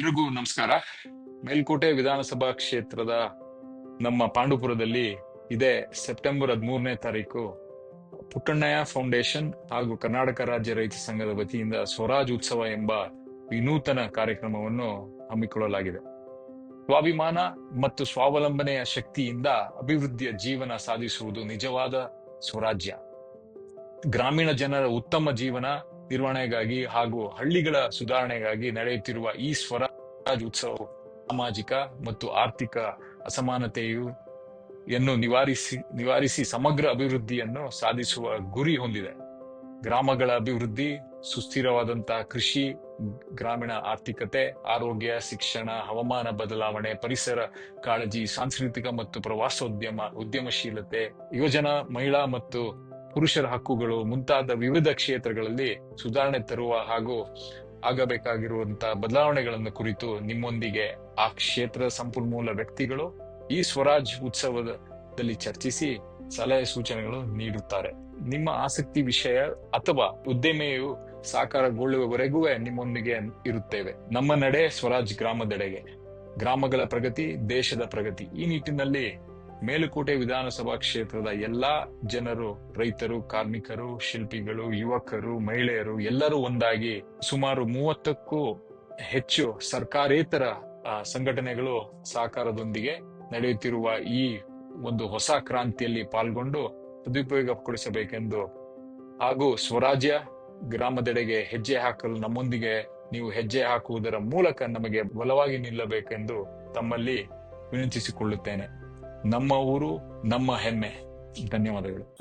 ನಮಸ್ಕಾರ. ಮೇಲ್ಕೋಟೆ ವಿಧಾನಸಭಾ ಕ್ಷೇತ್ರದ ನಮ್ಮ ಪಾಂಡುಪುರದಲ್ಲಿ ಇದೇ ಸೆಪ್ಟೆಂಬರ್ ಹದಿಮೂರನೇ ತಾರೀಕು ಪುಟ್ಟಣ್ಣಯ್ಯ ಫೌಂಡೇಶನ್ ಹಾಗೂ ಕರ್ನಾಟಕ ರಾಜ್ಯ ರೈತ ಸಂಘದ ವತಿಯಿಂದ ಸ್ವರಾಜ್ ಉತ್ಸವ ಎಂಬ ವಿನೂತನ ಕಾರ್ಯಕ್ರಮವನ್ನು ಹಮ್ಮಿಕೊಳ್ಳಲಾಗಿದೆ. ಸ್ವಾಭಿಮಾನ ಮತ್ತು ಸ್ವಾವಲಂಬನೆಯ ಶಕ್ತಿಯಿಂದ ಅಭಿವೃದ್ಧಿಯ ಜೀವನ ಸಾಧಿಸುವುದು ನಿಜವಾದ ಸ್ವರಾಜ್ಯ. ಗ್ರಾಮೀಣ ಜನರ ಉತ್ತಮ ಜೀವನ ನಿರ್ವಹಣೆಗಾಗಿ ಹಾಗೂ ಹಳ್ಳಿಗಳ ಸುಧಾರಣೆಗಾಗಿ ನಡೆಯುತ್ತಿರುವ ಈ ಸ್ವರಾಜ್ ಉತ್ಸವ ಸಾಮಾಜಿಕ ಮತ್ತು ಆರ್ಥಿಕ ಅಸಮಾನತೆಯು ಯನ್ನು ನಿವಾರಿಸಿ ನಿವಾರಿಸಿ ಸಮಗ್ರ ಅಭಿವೃದ್ಧಿಯನ್ನು ಸಾಧಿಸುವ ಗುರಿ ಹೊಂದಿದೆ. ಗ್ರಾಮಗಳ ಅಭಿವೃದ್ಧಿ ಸುಸ್ಥಿರವಾದಂತಹ ಕೃಷಿ, ಗ್ರಾಮೀಣ ಆರ್ಥಿಕತೆ, ಆರೋಗ್ಯ, ಶಿಕ್ಷಣ, ಹವಾಮಾನ ಬದಲಾವಣೆ, ಪರಿಸರ, ಕಾಳಜಿ, ಸಾಂಸ್ಕೃತಿಕ ಮತ್ತು ಪ್ರವಾಸೋದ್ಯಮ, ಉದ್ಯಮಶೀಲತೆ, ಯೋಜನಾ, ಮಹಿಳಾ ಮತ್ತು ಪುರುಷರ ಹಕ್ಕುಗಳು ಮುಂತಾದ ವಿವಿಧ ಕ್ಷೇತ್ರಗಳಲ್ಲಿ ಸುಧಾರಣೆ ತರುವ ಹಾಗೂ ಆಗಬೇಕಾಗಿರುವಂತಹ ಬದಲಾವಣೆಗಳನ್ನು ಕುರಿತು ನಿಮ್ಮೊಂದಿಗೆ ಆ ಕ್ಷೇತ್ರದ ಸಂಪನ್ಮೂಲ ವ್ಯಕ್ತಿಗಳು ಈ ಸ್ವರಾಜ್ ಉತ್ಸವದಲ್ಲಿ ಚರ್ಚಿಸಿ ಸಲಹೆ ಸೂಚನೆಗಳು ನೀಡುತ್ತಾರೆ. ನಿಮ್ಮ ಆಸಕ್ತಿ ವಿಷಯ ಅಥವಾ ಉದ್ದಿಮೆಯು ಸಾಕಾರಗೊಳ್ಳುವವರೆಗೂ ನಿಮ್ಮೊಂದಿಗೆ ಇರುತ್ತೇವೆ. ನಮ್ಮ ನಡೆ ಸ್ವರಾಜ್ ಗ್ರಾಮದೆಡೆಗೆ. ಗ್ರಾಮಗಳ ಪ್ರಗತಿ, ದೇಶದ ಪ್ರಗತಿ. ಈ ನಿಟ್ಟಿನಲ್ಲಿ ಮೇಲುಕೋಟೆ ವಿಧಾನಸಭಾ ಕ್ಷೇತ್ರದ ಎಲ್ಲಾ ಜನರು, ರೈತರು, ಕಾರ್ಮಿಕರು, ಶಿಲ್ಪಿಗಳು, ಯುವಕರು, ಮಹಿಳೆಯರು ಎಲ್ಲರೂ ಒಂದಾಗಿ ಸುಮಾರು ಮೂವತ್ತಕ್ಕೂ ಹೆಚ್ಚು ಸರ್ಕಾರೇತರ ಸಂಘಟನೆಗಳು ಸಹಕಾರದೊಂದಿಗೆ ನಡೆಯುತ್ತಿರುವ ಈ ಒಂದು ಹೊಸ ಕ್ರಾಂತಿಯಲ್ಲಿ ಪಾಲ್ಗೊಂಡು ಸದುಪಯೋಗಪಡಿಸಬೇಕೆಂದು ಹಾಗೂ ಸ್ವರಾಜ್ಯ ಗ್ರಾಮದೆಡೆಗೆ ಹೆಜ್ಜೆ ಹಾಕಲು ನಮ್ಮೊಂದಿಗೆ ನೀವು ಹೆಜ್ಜೆ ಹಾಕುವುದರ ಮೂಲಕ ನಮಗೆ ಬಲವಾಗಿ ನಿಲ್ಲಬೇಕೆಂದು ತಮ್ಮಲ್ಲಿ ವಿನಂತಿಸಿಕೊಳ್ಳುತ್ತೇನೆ. ನಮ್ಮ ಊರು ನಮ್ಮ ಹೆಮ್ಮೆ. ಧನ್ಯವಾದಗಳು.